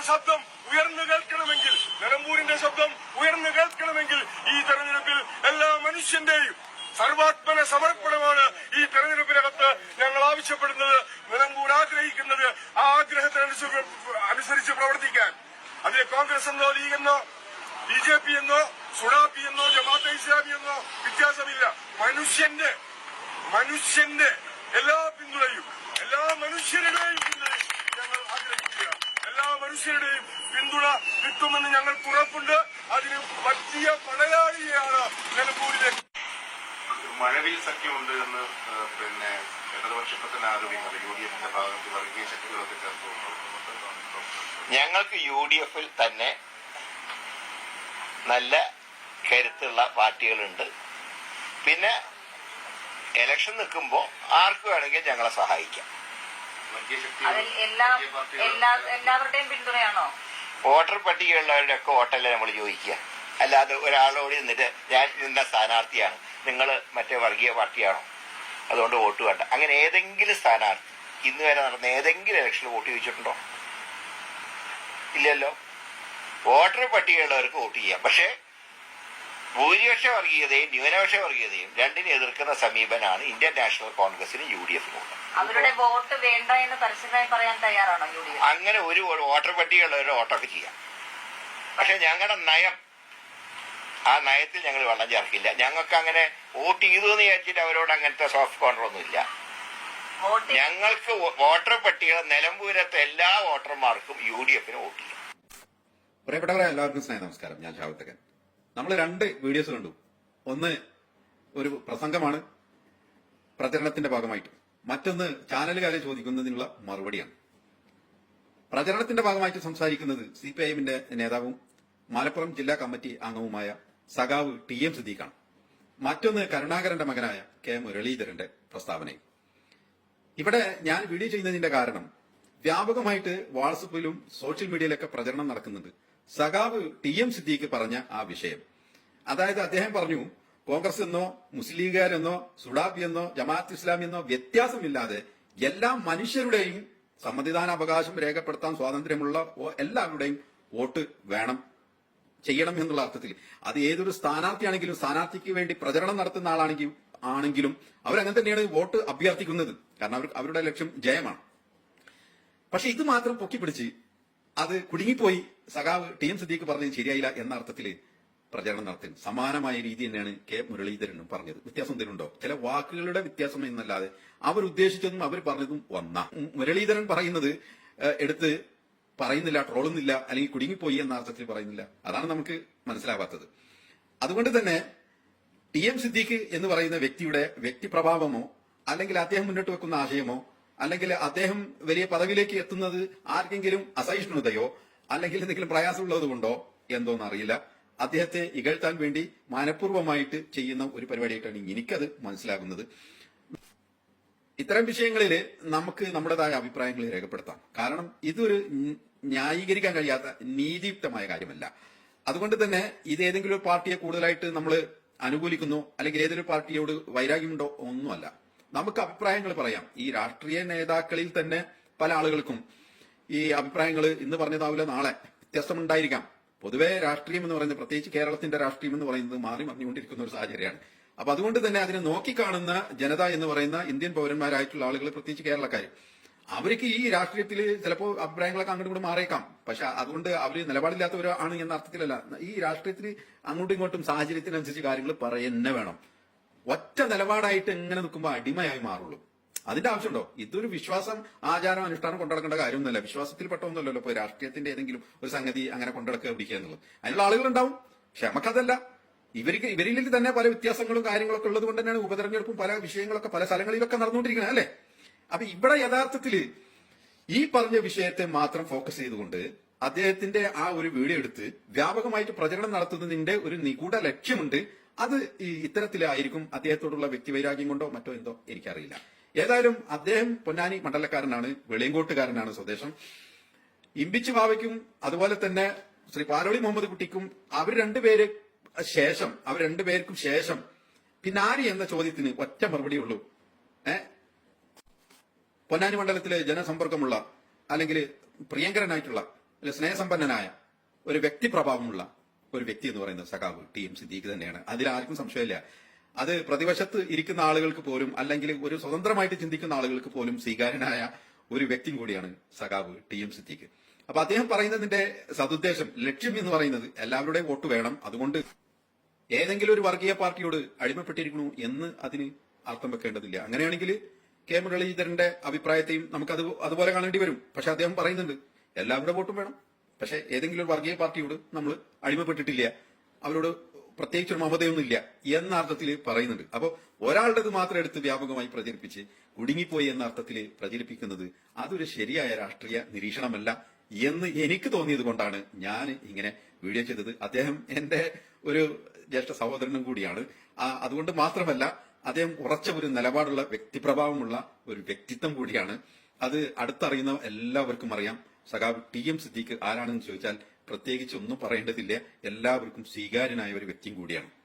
നിലമ്പൂരിന്റെ ശബ്ദം ഉയർന്നു കേൾക്കണമെങ്കിൽ നിലമ്പൂരിന്റെ ശബ്ദം ഉയർന്നു കേൾക്കണമെങ്കിൽ ഈ തെരഞ്ഞെടുപ്പിൽ എല്ലാ മനുഷ്യന്റെയും സർവാത്മന സമർപ്പണമാണ് ഈ തെരഞ്ഞെടുപ്പിനകത്ത് ഞങ്ങൾ ആവശ്യപ്പെടുന്നത് നിലമ്പൂർ ആഗ്രഹിക്കുന്നത് ആ ആഗ്രഹത്തിനനുസരിച്ച് അനുസരിച്ച് പ്രവർത്തിക്കാൻ. അതിന് കോൺഗ്രസ് എന്നോ ലീഗ് എന്നോ ബി ജെ പി എന്നോ സുഡാപ്പി എന്നോ ജമാഅത്തെ ഇസ്ലാമി എന്നോ വ്യത്യാസമില്ല. മനുഷ്യന്റെ മനുഷ്യന്റെ എല്ലാ പിന്തുണയും എല്ലാ മനുഷ്യരുടെയും പിന്തുണയും മനുഷ്യരുടെയും പിന്തുണ കിട്ടുമെന്ന് ഞങ്ങൾ ഉറപ്പുണ്ട്. അതിന് പറ്റിയ പടയാളിയാണ് നിലമ്പൂരിലേക്ക് മഴവിൽ സഖ്യമുണ്ട് എന്ന് പിന്നെ ഇടതുപക്ഷ ഇപ്പൊ തന്നെ ആരോപിക്കുന്നത് യു ഡി എഫിന്റെ ഭാഗത്ത് വർഗീയ ശക്തികളൊക്കെ ഞങ്ങൾക്ക് യു ഡി എഫിൽ തന്നെ നല്ല കരുത്തുള്ള പാർട്ടികളുണ്ട്. പിന്നെ ഇലക്ഷൻ നിൽക്കുമ്പോൾ ആർക്ക് വേണമെങ്കിൽ ഞങ്ങളെ സഹായിക്കാം. അതിൽ എല്ലാ എല്ലാ എല്ലാവരുടെയും പിന്തുണയാണോ? വോട്ടർ പട്ടികയുള്ളവരുടെ ഒക്കെ വോട്ടല്ലേ നമ്മൾ ചോദിക്കുക. അല്ലാതെ ഒരാളോട് നിന്നിട്ട് ഞാൻ നിന്ന സ്ഥാനാർത്ഥിയാണ്. നിങ്ങൾ മറ്റേ വർഗീയ പാർട്ടിയാണോ? അതുകൊണ്ട് വോട്ട് വേണ്ട. അങ്ങനെ ഏതെങ്കിലും സ്ഥാനാർത്ഥി ഇന്ന് വരെ നടന്ന ഏതെങ്കിലും ഇലക്ഷനിൽ വോട്ട് ചോദിച്ചിട്ടുണ്ടോ? ഇല്ലല്ലോ. വോട്ടർ പട്ടികയുള്ളവർക്ക് വോട്ട് ചെയ്യാം. പക്ഷേ ഭൂരിപക്ഷ വർഗീയതയും ന്യൂനപക്ഷ വർഗീയതയും രണ്ടിനെ എതിർക്കുന്ന സമീപനാണ് ഇന്ത്യൻ നാഷണൽ കോൺഗ്രസിന് യു ഡി എഫിനും ഉള്ളത്. അവരുടെ വോട്ട് വേണ്ട എന്ന് പരസ്യമായി പറയാൻ തയ്യാറാണോ യു ഡി എഫ് അങ്ങനെ ഒരു വോട്ടർ പട്ടികയുള്ളവരുടെ വോട്ടൊക്കെ ചെയ്യാം. പക്ഷെ ഞങ്ങളുടെ നയം ആ നയത്തിൽ ഞങ്ങൾ വെള്ളം ചേർക്കില്ല. ഞങ്ങൾക്ക് അങ്ങനെ വോട്ട് ചെയ്തു എന്ന് വിചാരിച്ചിട്ട് അവരോട് അങ്ങനത്തെ സോഫ്റ്റ് കോർണർ ഒന്നുമില്ല. ഞങ്ങൾക്ക് വോട്ടർ പട്ടിക നിലമ്പൂരത്തെ എല്ലാ വോട്ടർമാർക്കും യു ഡി എഫിന് വോട്ട് ചെയ്യാം. പ്രിയപ്പെട്ടവരെ എല്ലാവർക്കും സ്നേഹ നമസ്കാരം. ഞാൻ ഷാവത്തകൻ നമ്മൾ രണ്ട് വീഡിയോസ് കണ്ടു. ഒന്ന് ഒരു പ്രസംഗമാണ് പ്രചരണത്തിന്റെ ഭാഗമായിട്ട്. മറ്റൊന്ന് ചാനലുകാരെ ചോദിക്കുന്നതിനുള്ള മറുപടിയാണ്. പ്രചരണത്തിന്റെ ഭാഗമായിട്ട് സംസാരിക്കുന്നത് സി പി ഐഎമ്മിന്റെ നേതാവും മലപ്പുറം ജില്ലാ കമ്മിറ്റി അംഗവുമായ സഖാവ് ടി എം സിദ്ദീഖാണ്. മറ്റൊന്ന് കരുണാകരന്റെ മകനായ കെ മുരളീധരന്റെ പ്രസ്താവനയും. ഇവിടെ ഞാൻ വീഡിയോ ചെയ്യുന്നതിന്റെ കാരണം വ്യാപകമായിട്ട് വാട്സപ്പിലും സോഷ്യൽ മീഡിയയിലൊക്കെ പ്രചരണം നടക്കുന്നത് സഖാവ് ടി എം സിദ്ദീഖ് പറഞ്ഞ ആ വിഷയം. അതായത് അദ്ദേഹം പറഞ്ഞു കോൺഗ്രസ് എന്നോ മുസ്ലിം ലീഗുകാരെന്നോ സുഡാബി എന്നോ ജമാഅത്ത് ഇസ്ലാമി എന്നോ വ്യത്യാസമില്ലാതെ എല്ലാ മനുഷ്യരുടെയും സമ്മതിദാന അവകാശം രേഖപ്പെടുത്താൻ സ്വാതന്ത്ര്യമുള്ള എല്ലാവരുടെയും വോട്ട് വേണം ചെയ്യണം എന്നുള്ള അർത്ഥത്തിൽ. അത് ഏതൊരു സ്ഥാനാർത്ഥിയാണെങ്കിലും സ്ഥാനാർത്ഥിക്ക് വേണ്ടി പ്രചരണം നടത്തുന്ന ആളാണെങ്കിലും ആണെങ്കിലും അവരങ്ങനെ തന്നെയാണ് വോട്ട് അഭ്യർത്ഥിക്കുന്നത്. കാരണം അവർ അവരുടെ ലക്ഷ്യം ജയമാണ്. പക്ഷെ ഇത് മാത്രം പൊക്കിപ്പിടിച്ച് അത് കുടുങ്ങിപ്പോയി. സഖാവ് ടി എം സിദ്ദീഖ് പറഞ്ഞത് ശരിയായില്ല എന്ന അർത്ഥത്തിൽ പ്രചരണം നടത്തി സമാനമായ രീതി തന്നെയാണ് കെ മുരളീധരനും പറഞ്ഞത്. വ്യത്യാസം എന്തെങ്കിലുണ്ടോ ചില വാക്കുകളുടെ വ്യത്യാസം എന്നല്ലാതെ അവർ ഉദ്ദേശിച്ചതും അവർ പറഞ്ഞതും വന്ന മുരളീധരൻ പറയുന്നത് എടുത്ത് പറയുന്നില്ല ട്രോളുന്നില്ല അല്ലെങ്കിൽ കുടുങ്ങിപ്പോയി എന്ന അർത്ഥത്തിൽ പറയുന്നില്ല. അതാണ് നമുക്ക് മനസ്സിലാവാത്തത്. അതുകൊണ്ട് തന്നെ ടി എം സിദ്ദീഖ് എന്ന് പറയുന്ന വ്യക്തിയുടെ വ്യക്തിപ്രഭാവമോ അല്ലെങ്കിൽ അദ്ദേഹം മുന്നോട്ട് വെക്കുന്ന ആശയമോ അല്ലെങ്കിൽ അദ്ദേഹം വലിയ പദവിയിലേക്ക് എത്തുന്നത് ആർക്കെങ്കിലും അസഹിഷ്ണുതയോ അല്ലെങ്കിൽ എന്തെങ്കിലും പ്രയാസമുള്ളത് കൊണ്ടോ എന്തോന്ന് അറിയില്ല. അദ്ദേഹത്തെ ഇകഴ്ത്താൻ വേണ്ടി മനഃപൂർവമായിട്ട് ചെയ്യുന്ന ഒരു പരിപാടിയായിട്ടാണ് എനിക്കത് മനസ്സിലാകുന്നത്. ഇത്തരം വിഷയങ്ങളിൽ നമുക്ക് നമ്മുടേതായ അഭിപ്രായങ്ങൾ രേഖപ്പെടുത്താം. കാരണം ഇതൊരു ന്യ- ന്യായീകരിക്കാൻ കഴിയാത്ത നീതിയുക്തമായ കാര്യമല്ല. അതുകൊണ്ട് തന്നെ ഇത് ഏതെങ്കിലും ഒരു പാർട്ടിയെ കൂടുതലായിട്ട് നമ്മൾ അനുകൂലിക്കുന്നു അല്ലെങ്കിൽ ഏതൊരു പാർട്ടിയോട് വൈരാഗ്യമുണ്ടോ ഒന്നുമല്ല. നമുക്ക് അഭിപ്രായങ്ങൾ പറയാം. ഈ രാഷ്ട്രീയ നേതാക്കളിൽ തന്നെ പല ആളുകൾക്കും ഈ അഭിപ്രായങ്ങൾ ഇന്ന് പറഞ്ഞതാവില്ല നാളെ വ്യത്യസ്തമുണ്ടായിരിക്കാം. പൊതുവെ രാഷ്ട്രീയം എന്ന് പറയുന്നത് പ്രത്യേകിച്ച് കേരളത്തിന്റെ രാഷ്ട്രീയം എന്ന് പറയുന്നത് മാറി മറിഞ്ഞുകൊണ്ടിരിക്കുന്ന ഒരു സാഹചര്യമാണ്. അപ്പൊ അതുകൊണ്ട് തന്നെ അതിനെ നോക്കിക്കാണുന്ന ജനത എന്ന് പറയുന്ന ഇന്ത്യൻ പൗരന്മാരായിട്ടുള്ള ആളുകൾ പ്രത്യേകിച്ച് കേരളക്കാർ അവർക്ക് ഈ രാഷ്ട്രീയത്തിൽ ചിലപ്പോൾ അഭിപ്രായങ്ങളൊക്കെ അങ്ങോട്ടും ഇങ്ങോട്ടും മാറിയേക്കാം. പക്ഷെ അതുകൊണ്ട് അവർ നിലപാടില്ലാത്തവരാണ് എന്ന അർത്ഥത്തിലല്ല. ഈ രാഷ്ട്രീയത്തിൽ അങ്ങോട്ടും ഇങ്ങോട്ടും സാഹചര്യത്തിനനുസരിച്ച് കാര്യങ്ങൾ പറയുന്നേ വേണം. ഒറ്റ നിലപാടായിട്ട് എങ്ങനെ നിൽക്കുമ്പോൾ അടിമയായി മാറുള്ളൂ. അതിന്റെ ആവശ്യമുണ്ടോ? ഇതൊരു വിശ്വാസം ആചാരം അനുഷ്ഠാനം കൊണ്ടുനടക്കേണ്ട കാര്യമൊന്നുമല്ല. വിശ്വാസത്തിൽ പെട്ടൊന്നുമല്ലോ ഇപ്പൊ രാഷ്ട്രീയത്തിന്റെ ഏതെങ്കിലും ഒരു സംഗതി അങ്ങനെ കൊണ്ടുനടക്കുക പിടിക്കുക എന്നുള്ളത്. അതിനുള്ള ആളുകളുണ്ടാവും. പക്ഷെ നമുക്കതല്ല. ഇവർക്ക് ഇവരിൽ തന്നെ പല വ്യത്യാസങ്ങളും കാര്യങ്ങളൊക്കെ ഉള്ളത് കൊണ്ട് തന്നെയാണ് ഉപതെരഞ്ഞെടുപ്പും പല വിഷയങ്ങളൊക്കെ പല സ്ഥലങ്ങളിലൊക്കെ നടന്നുകൊണ്ടിരിക്കുന്നത് അല്ലേ? അപ്പൊ ഇവിടെ യഥാർത്ഥത്തിൽ ഈ പറഞ്ഞ വിഷയത്തെ മാത്രം ഫോക്കസ് ചെയ്തുകൊണ്ട് അദ്ദേഹത്തിന്റെ ആ ഒരു വീഡിയോ എടുത്ത് വ്യാപകമായിട്ട് പ്രചരണം നടത്തുന്നതിന്റെ ഒരു നിഗൂഢ ലക്ഷ്യമുണ്ട്. അത് ഇത്തരത്തിലായിരിക്കും അദ്ദേഹത്തോടുള്ള വ്യക്തിവൈരാഗ്യം കൊണ്ടോ മറ്റോ എന്തോ എനിക്കറിയില്ല. ഏതായാലും അദ്ദേഹം പൊന്നാനി മണ്ഡലക്കാരനാണ് വെളിയങ്കോട്ടുകാരനാണ് സ്വദേശം. ഇമ്പിച്ചു ബാവയ്ക്കും അതുപോലെ തന്നെ ശ്രീ പാലോളി മുഹമ്മദ് കുട്ടിക്കും അവർ രണ്ടുപേര് ശേഷം അവർ രണ്ടുപേർക്കും ശേഷം പിന്നെ ആര് എന്ന ചോദ്യത്തിന് ഒറ്റ മറുപടി ഉള്ളൂ. ഏ? പൊന്നാനി മണ്ഡലത്തിലെ ജനസമ്പർക്കമുള്ള അല്ലെങ്കിൽ പ്രിയങ്കരനായിട്ടുള്ള അല്ലെ സ്നേഹസമ്പന്നനായ ഒരു വ്യക്തിപ്രഭാവമുള്ള ഒരു വ്യക്തി എന്ന് പറയുന്നത് സഖാവ് ടി എം സിദ്ദീഖ് തന്നെയാണ്. അതിൽ ആർക്കും സംശയമില്ല. അത് പ്രതിവശത്ത് ഇരിക്കുന്ന ആളുകൾക്ക് പോലും അല്ലെങ്കിൽ ഒരു സ്വതന്ത്രമായിട്ട് ചിന്തിക്കുന്ന ആളുകൾക്ക് പോലും സ്വീകാര്യനായ ഒരു വ്യക്തി കൂടിയാണ് സഖാവ് ടി എം സിദ്ദീഖ്. അപ്പൊ അദ്ദേഹം പറയുന്നതിന്റെ സതുദ്ദേശം ലക്ഷ്യം എന്ന് പറയുന്നത് എല്ലാവരുടെയും വോട്ട് വേണം. അതുകൊണ്ട് ഏതെങ്കിലും ഒരു വർഗീയ പാർട്ടിയോട് അടിമപ്പെട്ടിരിക്കണു എന്ന് അതിന് അർത്ഥം വെക്കേണ്ടതില്ല. അങ്ങനെയാണെങ്കിൽ കെ മുരളീധരന്റെ അഭിപ്രായത്തെയും നമുക്ക് അത് അതുപോലെ കാണേണ്ടി വരും. പക്ഷെ അദ്ദേഹം പറയുന്നുണ്ട് എല്ലാവരുടെ വോട്ടും വേണം. പക്ഷെ ഏതെങ്കിലും ഒരു വർഗീയ പാർട്ടിയോട് നമ്മൾ അടിമപ്പെട്ടിട്ടില്ല. അവരോട് പ്രത്യേകിച്ച് ഒരു മമതയൊന്നുമില്ല എന്ന അർത്ഥത്തിൽ പറയുന്നുണ്ട്. അപ്പോൾ ഒരാളുടേത് മാത്രം എടുത്ത് വ്യാപകമായി പ്രചരിപ്പിച്ച് കുടുങ്ങിപ്പോയി എന്ന അർത്ഥത്തിൽ പ്രചരിപ്പിക്കുന്നത് അതൊരു ശരിയായ രാഷ്ട്രീയ നിരീക്ഷണമല്ല എന്ന് എനിക്ക് തോന്നിയത് കൊണ്ടാണ് ഞാൻ ഇങ്ങനെ വീഡിയോ ചെയ്തത്. അദ്ദേഹം എന്റെ ഒരു ജ്യേഷ്ഠ സഹോദരനും കൂടിയാണ്. അതുകൊണ്ട് മാത്രമല്ല അദ്ദേഹം ഉറച്ച ഒരു നിലപാടുള്ള വ്യക്തിപ്രഭാവമുള്ള ഒരു വ്യക്തിത്വം കൂടിയാണ്. അത് അടുത്തറിയുന്ന എല്ലാവർക്കും അറിയാം. സഖാവ് ടി എം സിദ്ദീഖ് ആരാണെന്ന് ചോദിച്ചാൽ പ്രത്യേകിച്ച് ഒന്നും പറയേണ്ടതില്ല. എല്ലാവർക്കും സ്വീകാര്യനായ ഒരു വ്യക്തിയും കൂടിയാണ്.